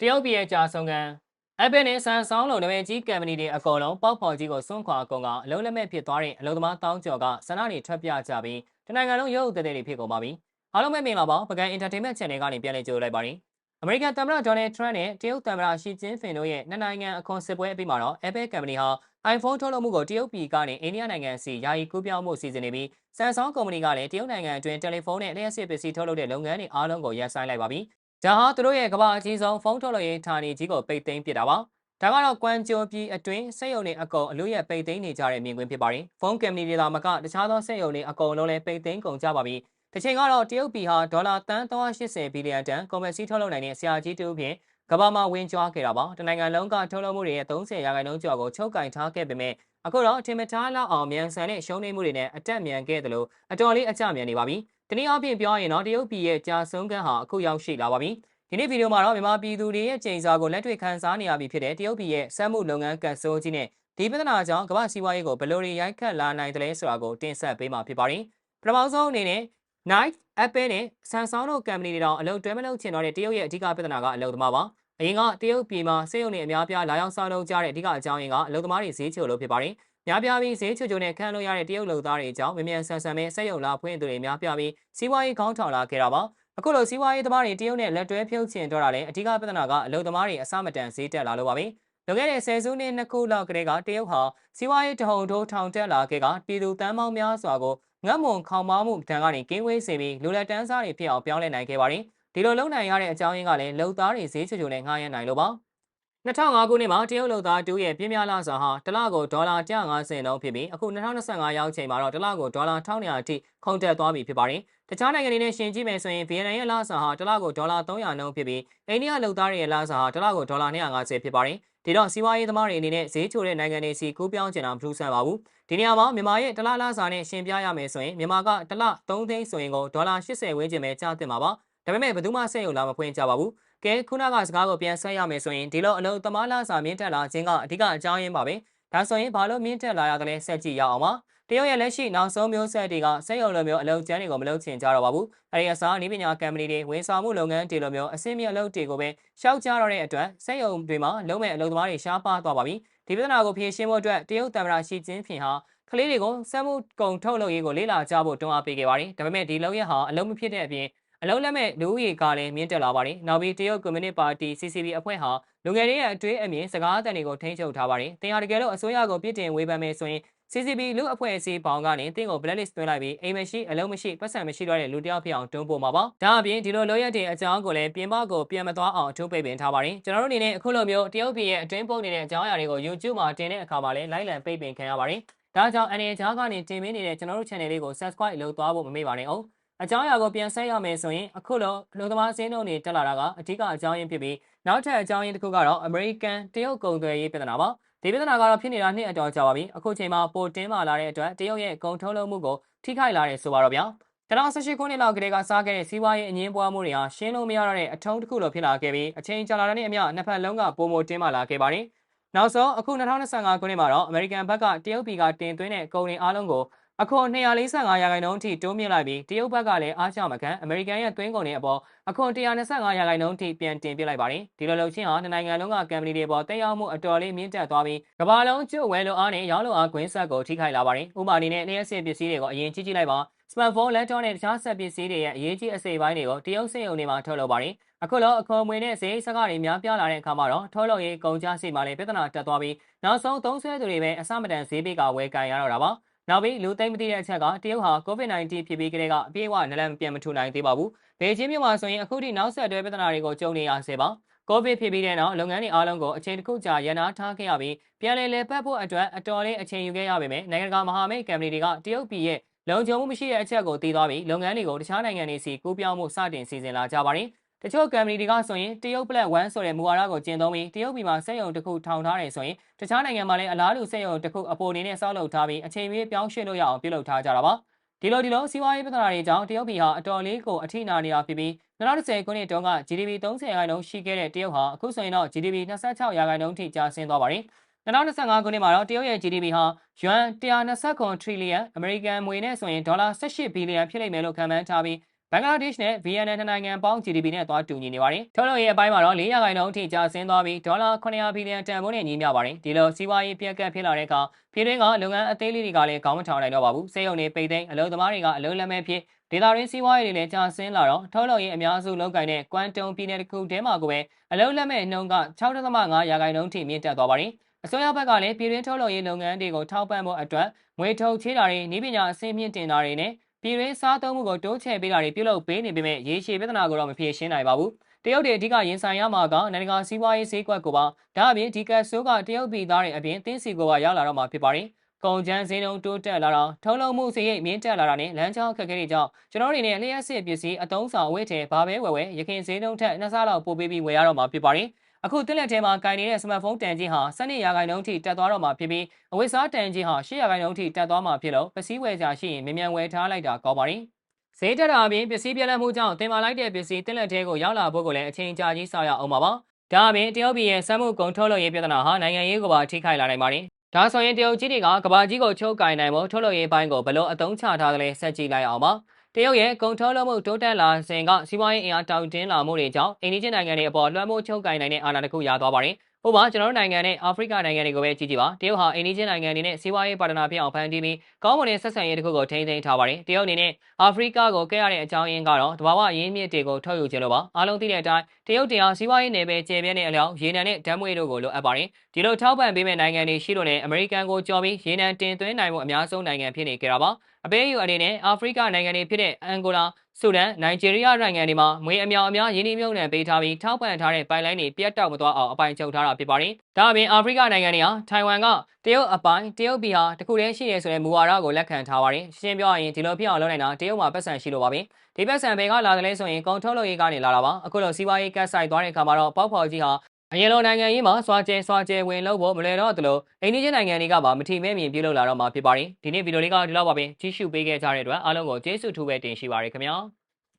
တရုတ်ပြည်ရဲ့ကြာဆုံးကန်အပယ်နဲ့ဆန်ဆောင်လုံးနမည်ကြီးကမ်ပဏီတွေအကုန်လုံးပေါက်ဖော်ကြီးကိုစွန့်ခွာအကုန်ကအလုံးလက်မဲ့ဖြစ်သွားတဲ့အလုံသမားတောင်းကျော်ကဆန္ဒတွေထွက်ပြကြပြီးတနိုင်ငံလုံးရုပ်သက်သက်တွေဖြစ်ကုန်ပါပြီ။အားလုံးပဲမင်္ဂလာပါပကံ Entertainment Channel ကနေပြန်လည်ကြိုလိုက်ပါရစေ။အမေရိကန်သမ္မတဒေါ်နယ်ထရန့်နဲ့တရုတ်သမ္မတရှီကျင်းဖင်တို့ရဲ့နှစ်နိုင်ငံအခွန်စစ်ပွဲအပြီးမှာတော့ Apple ကမ်ပဏီဟာ iPhone ထုတ်လုပ်မှုကိုတရုတ်ပြည်ကနေအိန္ဒိယနိုင်ငံစီယာယီကူးပြောင်းမှုစီစဉ်နေပြီး Samsung ကုမ္ပဏီကလည်းတရုတ်နိုင်ငံအတွင်းတယ်လီဖုန်းနဲ့လျှက်စစ်ပစ္စည်းထုတ်လုပ်တဲ့လုပ်ငန်းတွေအားလုံးကိုရပ်ဆိုင်းလိုက်ပါပြီ။ ဒါဟာသူတို့ရဲ့ကမ္ဘာအကြီးဆုံးဖုန်းထုတ်လုပ်ရေးဌာနကြီးကိုပိတ်သိမ်းပစ်တာပါ။ဒါကတော့ကွမ်ကျိုပြည်အတွင်းစက်ရုံတွေအကုန်အလို့ရပိတ်သိမ်းနေကြတဲ့မြင်ကွင်းဖြစ်ပါတယ်။ဖုန်းကမ်ပဏီတွေသာမကတခြားသောစက်ရုံတွေအကုန်လုံးလည်းပိတ်သိမ်းကုန်ကြပါပြီ။တစ်ချိန်ကတော့တရုတ်ပြည်ဟာဒေါ်လာတန်380ဘီလီယံတန်ကွန်မက်စီထုတ်လုပ်နိုင်တဲ့ဆရာကြီးတူဖြင့်ကမ္ဘာမှာဝင်ကြွားခဲ့တာပါ။တနိုင်ငံလုံးကထုတ်လုပ်မှုတွေရဲ့30ရာခိုင်နှုန်းကျော်ကိုချုပ်ကင်ထားခဲ့ပေမဲ့အခုတော့အထင်မရှားလောက်အောင်မြန်ဆန်တဲ့ရှုံးနိမ့်မှုတွေနဲ့အတက်မြန်ခဲ့တယ်လို့အတော်လေးအကျမြန်နေပါပြီ။ တနည်းအားဖြင့်ပြောရင်တော့တရုတ်ပြည်ရဲ့ကြာဆုံးခန်းဟာအခုရောက်ရှိလာပါပြီ။ဒီနေ့ဗီဒီယိုမှာတော့မြန်မာပြည်သူတွေရဲ့ချိန်စာကိုလက်တွေ့ခန်းစားနေရပြီဖြစ်တဲ့တရုတ်ပြည်ရဲ့စက်မှုလုပ်ငန်းကန်ဆိုးကြီးနဲ့ဒီပြဿနာကြောင့်ကမ္ဘာစီးပွားရေးကိုဘယ်လိုတွေရိုက်ခတ်လာနိုင်တယ်လဲဆိုတာကိုတင်ဆက်ပေးမှာဖြစ်ပါတယ်။ပထမဆုံးအနေနဲ့ Nike, Apple နဲ့ Samsung တို့ကုမ္ပဏီတွေတောင်အလုပ်တွဲမလုပ်ချင်တော့တဲ့တရုတ်ရဲ့အဓိကပြဿနာကအလုပ်သမားပါ။အရင်ကတရုတ်ပြည်မှာစေယုံတွေအများပြားလာရောက်စားလုပ်ကြတဲ့အဓိကအကြောင်းရင်းကအလုပ်သမားတွေဈေးချိုလို့ဖြစ်ပါတယ်။ များပြားပြီးဈေးချိုချိုနဲ့ခံလို့ရတဲ့တရုတ်လူသားတွေအကြောင်းမမြန်ဆန်ဆန်ပဲစက်ရုံလာဖွင့်သူတွေများပြားပြီးစီးပွားရေးခေါင်းထောင်လာခဲ့တာပါ။အခုလိုစီးပွားရေးသမားတွေတရုတ်နဲ့လက်တွဲဖြုတ်ချင်တော့တာလည်းအဓိကပြဿနာကအလုပ်သမားတွေအစမတန်ဈေးတက်လာလို့ပါပဲ။လွန်ခဲ့တဲ့ဆယ်စုနှစ်နှစ်ခုလောက်ကတည်းကတရုတ်ဟာစီးပွားရေးတဟုန်ထိုးထောင်တက်လာခဲ့ကပြည်သူတန်းပေါင်းများစွာကိုငတ်မွန်ခေါင်မားမှုတန်ကနေကင်းဝေးစေပြီးလူလက်တန်းစားတွေဖြစ်အောင်ပြောင်းလဲနိုင်ခဲ့ပါတယ်။ဒီလိုလုံနိုင်ရတဲ့အကြောင်းရင်းကလည်းလုံသားတွေဈေးချိုချိုနဲ့ငှားရမ်းနိုင်လို့ပါ။ 2005ခုနှစ်မှာတရုတ်လူသားတူရဲ့ပြင်းပြလာစာဟာတစ်လကိုဒေါ်လာ150နှုန်းဖြစ်ပြီးအခု2025ရောက်ချိန်မှာတော့တစ်လကိုဒေါ်လာ1200အထိခုန်တက်သွားပြီဖြစ်ပါတယ်။တခြားနိုင်ငံတွေနဲ့ရှင်ကြည့်မယ်ဆိုရင်ဗီယက်နမ်ရဲ့လာစာဟာတစ်လကိုဒေါ်လာ300နှုန်းဖြစ်ပြီးအိန္ဒိယလူသားတွေရဲ့လာစာဟာတစ်လကိုဒေါ်လာ250ဖြစ်ပါတယ်။ဒီတော့စီးပွားရေးသမားတွေအနေနဲ့ဈေးချိုတဲ့နိုင်ငံတွေစီကူးပြောင်းကျင်တာမထူးဆန်းပါဘူး။ဒီနေရာမှာမြန်မာရဲ့တစ်လလာစာနဲ့ရှင်ပြရမယ်ဆိုရင်မြန်မာကတစ်လ3သိန်းဆိုရင်ကိုဒေါ်လာ80ဝန်းကျင်ပဲကျသင့်ပါပါ။ဒါပေမဲ့ဘယ်သူမှစိတ်ယုံလာမဖွင့်ကြပါဘူး။ ကဲခုနကစကားကိုပြန်ဆက်ရမယ်ဆိုရင်ဒီလိုအလုပ်သမားလာစာမြင့်တက်လာခြင်းကအဓိကအကြောင်းရင်းပါပဲဒါဆိုရင်ဘာလို့မြင့်တက်လာရတယ်လဲဆက်ကြည့်ရအောင်ပါတရုတ်ရဲ့လက်ရှိနောက်ဆုံးမျိုးဆက်တွေကစက်ရုံလိုမျိုးအလုပ်ကျန်းတွေကိုမလုပ်ချင်ကြတော့ပါဘူးအဲဒီအစားနည်းပညာကုမ္ပဏီတွေဝန်ဆောင်မှုလုပ်ငန်းတွေလိုမျိုးအဆင့်မြင့်အလုပ်တွေကိုပဲရှောက်ကြတော့တဲ့အတွက်စက်ရုံတွေမှာလုံးမဲ့အလုပ်သမားတွေရှားပါသွားပါပြီဒီပြဿနာကိုဖြေရှင်းဖို့အတွက်တရုတ်တမ္ပရာရှီကျင်းဖင်ဟာကလေးတွေကိုစက်မှုကုံထုတ်လုပ်ရေးကိုလေ့လာကြဖို့တွန်းအားပေးခဲ့ပါတယ်ဒါပေမဲ့ဒီလုပ်ရဟာအလုံးမဖြစ်တဲ့အပြင် အလုံးလက်မဲ့လူဦးရေကလည်းမြင့်တက်လာပါတယ်။နောက်ပြီးတရုတ်ကွန်မြူနစ်ပါတီ CCP အဖွဲ့ဟာလူငယ်တွေရဲ့အတွေ့အမြင်စကားအသံတွေကိုထိန်းချုပ်ထားပါတယ်။တင်ဟာတကယ်လို့အစိုးရကိုပြစ်တင်ဝေဖန်မယ်ဆိုရင် CCP လူအဖွဲ့အစည်းပေါင်းကနေတင့်ကို blacklist သွင်းလိုက်ပြီးအိမ်မရှိအလုံးမရှိပတ်စံမရှိတော့တဲ့လူတယောက်ဖြစ်အောင်တွန်းပို့မှာပါ။ဒါအပြင်ဒီလိုလိုရက်တဲ့အကြောင်းကိုလည်းပြင်ပကိုပြန်မသွားအောင်အထူးပိတ်ပင်ထားပါတယ်။ကျွန်တော်တို့အနေနဲ့အခုလိုမျိုးတရုတ်ပြည်ရဲ့အတွင်းပုံနေတဲ့အကြောင်းအရာတွေကို YouTube မှာတင်တဲ့အခါမှာလည်းလိုက်လံပိတ်ပင်ခံရပါတယ်။ဒါကြောင့်အနေအထားကနေတင်ပေးနေတဲ့ကျွန်တော်တို့ channel လေးကို subscribe လုပ်သွားဖို့မမေ့ပါနဲ့အောင်။ အကြောင်းအရာကိုပြန်ဆက်ရမယ်ဆိုရင်အခုလိုလူသမားစင်းတို့နေတက်လာတာကအဓိကအကြောင်းရင်းဖြစ်ပြီးနောက်ထပ်အကြောင်းရင်းတစ်ခုကတော့ American တရုတ်ကုန်သွယ်ရေးပြဿနာပါဒီပြဿနာကတော့ဖြစ်နေတာနှစ်အတော်ကြာပါပြီအခုချိန်မှာပိုတင်းမာလာတဲ့အတွက်တရုတ်ရဲ့ကုန်ထုတ်လုပ်မှုကိုထိခိုက်လာတယ်ဆိုပါတော့ဗျာ2018ခုနှစ်လောက်ကတည်းကစားခဲ့တဲ့စီးပွားရေးအငင်းပွားမှုတွေဟာရှင်းလို့မရတော့တဲ့အထုံးတစ်ခုလိုဖြစ်လာခဲ့ပြီးအချိန်ကြာလာတဲ့နေ့အမျှနှစ်ဖက်လုံးကပုံမတင်းမာလာခဲ့ပါတယ်နောက်ဆုံးအခု2025ခုနှစ်မှာတော့ American ဘက်ကတရုတ်ပြည်ကတင်သွင်းတဲ့ကုန်တွေအားလုံးကို အခွန်245ရာခိုင်နှုန်းအထိတိုးမြင့်လိုက်ပြီးတရုတ်ဘက်ကလည်းအားကျမခံအမေရိကန်ရဲ့သွင်းကုန်တွေအပေါ်အခွန်125ရာခိုင်နှုန်းအထိပြန်တင်ပြလိုက်ပါတယ်ဒီလိုလှုပ်ချင်းဟာနိုင်ငံလုံးကကမ်ပဏီတွေပေါ်တက်ရောက်မှုအတော်လေးမြင့်တက်သွားပြီးကမ္ဘာလုံးကျုပ်ဝဲလိုအားနဲ့ရောင်းလိုအားကွင်းဆက်ကိုထိခိုက်လာပါတယ်ဥပမာအနေနဲ့လျှက်စစ်ပစ္စည်းတွေကိုအရင်ကြည့်ကြည့်လိုက်ပါစမတ်ဖုန်းလက်တော့နဲ့တခြားဆက်ပစ္စည်းတွေရဲ့အရေးကြီးအစိပ်ပိုင်းတွေကိုတရုတ်စက်ရုံတွေမှာထုတ်လုပ်ပါတယ်အခုလောအခွန်မွေနဲ့ဈေးစကားတွေများပြားလာတဲ့အခါမှာတော့ထုတ်လုပ်ရေးကုန်ကျစရိတ်မှာလည်းပြဿနာတက်သွားပြီးနောက်ဆုံးသုံးဆွဲသူတွေပဲအစမတန်ဈေးပိတ်ကဝယ်ကန်ရတော့တာပါ နောက်ပြီးလူသိမ့်မသိတဲ့အချက်ကတရုတ်ဟာ COVID-19 ဖြစ်ပြီးကလေးကအပြည့်အဝနလန်ပြန်မထူနိုင်သေးပါဘူး။ဘေကျင်းမြို့မှာဆိုရင်အခုထိနောက်ဆက်တွဲပြဿနာတွေကိုကြုံနေရဆဲပါ။ COVID ဖြစ်ပြီးတဲ့နောက်လုပ်ငန်းတွေအားလုံးကိုအချိန်တစ်ခုကြာရန်နာထားခဲ့ရပြီးပြန်လည်လည်ပတ်ဖို့အတွက်အတော်လေးအချိန်ယူခဲ့ရပေမဲ့နိုင်ငံတကာမဟာမိတ်ကမ်ပဏီတွေကတရုတ်ပြည်ရဲ့လုံခြုံမှုမရှိတဲ့အချက်ကိုသိသွားပြီးလုပ်ငန်းတွေကိုတခြားနိုင်ငံတွေစီကူးပြောင်းမှုစတင်စီစဉ်လာကြပါတယ်။ တချို့ကမ်ပဏီတွေကဆိုရင်တရုတ် Black One ဆိုတဲ့မူဝါဒကိုကျင့်သုံးပြီးတရုတ်ပြည်မှာစက်ရုံတစ်ခုထောင်ထားတယ်ဆိုရင်တခြားနိုင်ငံမှာလည်းအလားတူစက်ရုံတစ်ခုအပေါ်အနေနဲ့ဆောက်လုပ်ထားပြီးအချိန်မီပြောင်းရွှေ့လို့ရအောင်ပြုလုပ်ထားကြတာပါဒီလိုဒီလိုစီးပွားရေးပြဿနာတွေကြောင့်တရုတ်ပြည်ဟာအတော်လေးကိုအထိနာနေတာဖြစ်ပြီး2010ခုနှစ်တုန်းက GDP 30ရာခိုင်နှုန်းရှိခဲ့တဲ့တရုတ်ဟာအခုဆိုရင်တော့ GDP 26ရာခိုင်နှုန်းထိကျဆင်းသွားပါတယ်2025ခုနှစ်မှာတော့တရုတ်ရဲ့ GDP ဟာယွမ်129 trillion အမေရိကန်ငွေနဲ့ဆိုရင်ဒေါ်လာ18ဘီလီယံဖြစ်လိမ့်မယ်လို့ခန့်မှန်းထားပြီး ဘင်္ဂလားဒေ့ရှ်နဲ့ဗီယက်နမ်နိုင်ငံပေါင်း GDP နဲ့သွားတူညီနေပါတယ်ထုတ်လုပ်ရေးအပိုင်းမှာတော့400ခိုင်နှုန်းအထိကျဆင်းသွားပြီးဒေါ်လာ900ဘီလီယံတန်ဖိုးနဲ့ညီမျှပါတယ်ဒီလိုစီးပွားရေးပြက်ကတ်ဖြစ်လာတဲ့အခါပြည်တွင်းကလုပ်ငန်းအသေးလေးတွေကလည်းခေါင်းမထောင်နိုင်တော့ပါဘူးစေယုံတွေပိတ်သိမ်းအလုပ်သမားတွေကအလုပ်လက်မဲ့ဖြစ်ဒေတာရင်းစီးပွားရေးတွေလည်းကျဆင်းလာတော့ထုတ်လုပ်ရေးအများစုလုပ်ကိုင်တဲ့ကွမ်တုံပြည်နယ်တစ်ခုထဲမှာကိုပဲအလုပ်လက်မဲ့နှုန်းက6.5ရာခိုင်နှုန်းထိမြင့်တက်သွားပါတယ်အစိုးရဘက်ကလည်းပြည်တွင်းထုတ်လုပ်ရေးလုပ်ငန်းတွေကိုထောက်ပံ့ဖို့အတွက်ငွေထုတ်ချေးတာတွေနည်းပညာအဆင့်မြင့်တင်တာတွေနဲ့ ပြည်တွင်းစားသုံးမှုကိုတိုးချဲ့ပေးတာတွေပြုလုပ်ပေးနေပေမဲ့ရေရှည်ပြဿနာကိုတော့မဖြေရှင်းနိုင်ပါဘူး။တရုတ်တွေအဓိကရင်ဆိုင်ရမှာကနိုင်ငံတကာစီးပွားရေးဈေးကွက်ကိုပါဒါအပြင်ဒီကတ်ဆိုးကတရုတ်ပြည်သားတွေအပြင်တင်းစီကိုပါရောက်လာတော့မှာဖြစ်ပါတယ်။ကုန်ကျန်းဈေးနှုန်းတိုးတက်လာတာထုံးလုံးမှုစရိတ်မြင့်တက်လာတာနဲ့လမ်းကြောင်းအခက်အခဲတွေကြောင့်ကျွန်တော်တို့တွေနဲ့လျှက်စစ်ပစ္စည်းအတုံးဆောင်အဝတ်ထဲဘာပဲဝယ်ဝယ်ရခင်ဈေးနှုန်းထက်နှစ်ဆလောက်ပိုပေးပြီးဝယ်ရတော့မှာဖြစ်ပါတယ်။ အခုတက်လက်ထဲမှာကင်နေတဲ့စမတ်ဖုန်းတန်ကြီးဟာ12ရာခိုင်နှုန်းထိတက်သွားတော့မှာဖြစ်ပြီးအဝတ်စားတန်ကြီးဟာ10ရာခိုင်နှုန်းထိတက်သွားမှာဖြစ်လို့ပစ္စည်းဝယ်ကြရှိရင်မြန်မြန်ဝယ်ထားလိုက်တာကောင်းပါတယ်။ဈေးတက်တာအပြင်ပစ္စည်းပြက်လက်မှုကြောင့်တင်မာလိုက်တဲ့ပစ္စည်းတက်လက်ထဲကိုရောက်လာဖို့ကိုလည်းအချိန်ကြာကြီးစောင့်ရအောင်ပါပါ။ဒါအပြင်တရုတ်ပြည်ရဲ့စက်မှုကုန်ထုတ်လုပ်ရေးပြဿနာဟာနိုင်ငံရေးကိုပါထိခိုက်လာနိုင်ပါတယ်။ဒါဆိုရင်တရုတ်ကြီးတွေကကဘာကြီးကိုချုပ်ကင်နိုင်ဖို့ထုတ်လုပ်ရေးပိုင်းကိုဘယ်လိုအသုံးချထားသလဲဆက်ကြည့်လိုက်အောင်ပါ။ တရုတ်ရဲ့ကုန်ထုတ်လုပ်မှုတိုးတက်လာစဉ်ကစီးပွားရေးအင်အားတောင်တင်းလာမှုတွေကြောင့်အိန္ဒိယနိုင်ငံတွေအပေါ်လွှမ်းမိုးချုပ်ကိုင်နိုင်တဲ့အာဏာတစ်ခုရသွားပါတယ်။ဥပမာကျွန်တော်တို့နိုင်ငံနဲ့အာဖရိကနိုင်ငံတွေကိုပဲကြည့်ကြည့်ပါ။တရုတ်ဟာအိန္ဒိယနိုင်ငံတွေနဲ့စီးပွားရေးပါတနာဖြစ်အောင်ဖန်တီးပြီးကောင်းမွန်တဲ့ဆက်ဆံရေးတစ်ခုကိုထိန်းသိမ်းထားပါတယ်။တရုတ်အနေနဲ့အာဖရိကကိုကဲရတဲ့အကြောင်းရင်းကတော့တဘာဝရင်းမြစ်တွေကိုထုတ်ယူခြင်းလို့ပါ။အားလုံးသိတဲ့အတိုင်းတရုတ်တရားစီးပွားရေးနယ်ပယ်ကျယ်ပြန့်တဲ့အလျောက်ရေနံနဲ့ဓာတ်မွေးတို့ကိုလိုအပ်ပါတယ်။ဒီလိုထောက်ပံ့ပေးမဲ့နိုင်ငံတွေရှိလို့လည်းအမေရိကန်ကိုကြော်ပြီးရေနံတင်သွင်းနိုင်မှုအများဆုံးနိုင်ငံဖြစ်နေကြတာပါ။အပေးယူအနေနဲ့အာဖရိကနိုင်ငံတွေဖြစ်တဲ့အန်ဂိုလာဆူဒန်နိုင်ဂျီးရီးယားနိုင်ငံတွေမှာငွေအမြောက်အများရင်းနှီးမြှုပ်နှံပေးထားပြီးထောက်ပံ့ထားတဲ့ပိုင်လိုင်းတွေပြတ်တောက်မသွားအောင်အပိုင်ချုပ်ထားတာဖြစ်ပါတယ်။ဒါအပြင်အာဖရိကနိုင်ငံတွေဟာထိုင်ဝမ်ကတရုတ်အပိုင်တရုတ်ပြည်ဟာတခုတည်းရှိနေဆိုတဲ့မူဝါဒကိုလက်ခံထားပါတယ်။ရှင်းပြောရရင်ဒီလိုဖြစ်အောင်လုပ်နိုင်တာတရုတ်မှာပတ်စံရှိလို့ပါပဲ။ဒီပတ်စံဘယ်ကလာတယ်လဲဆိုရင်ကုန်ထုတ်လုပ်ရေးကနေလာတာပါ။အခုလိုစီးပွားရေးကတ်ဆိုင်သွားတဲ့အခါမှာတော့ပေါက်ဖော်ကြီးဟာ အရင်လိုနိုင်ငံရေးမှာစွာကျဲစွာကျဲဝင်လို့ဖို့မလွယ်တော့သလိုအိန္ဒိယနိုင်ငံတွေကပါမထီမဲ့မြင်ပြုလုပ်လာတော့မှာဖြစ်ပါတယ်ဒီနေ့ဗီဒီယိုလေးကဒီလောက်ပါပဲကြည့်ရှုပေးခဲ့ကြတဲ့အတွက်အားလုံးကိုကျေးဇူးထူးပဲတင်ရှိပါရခင်ဗျာ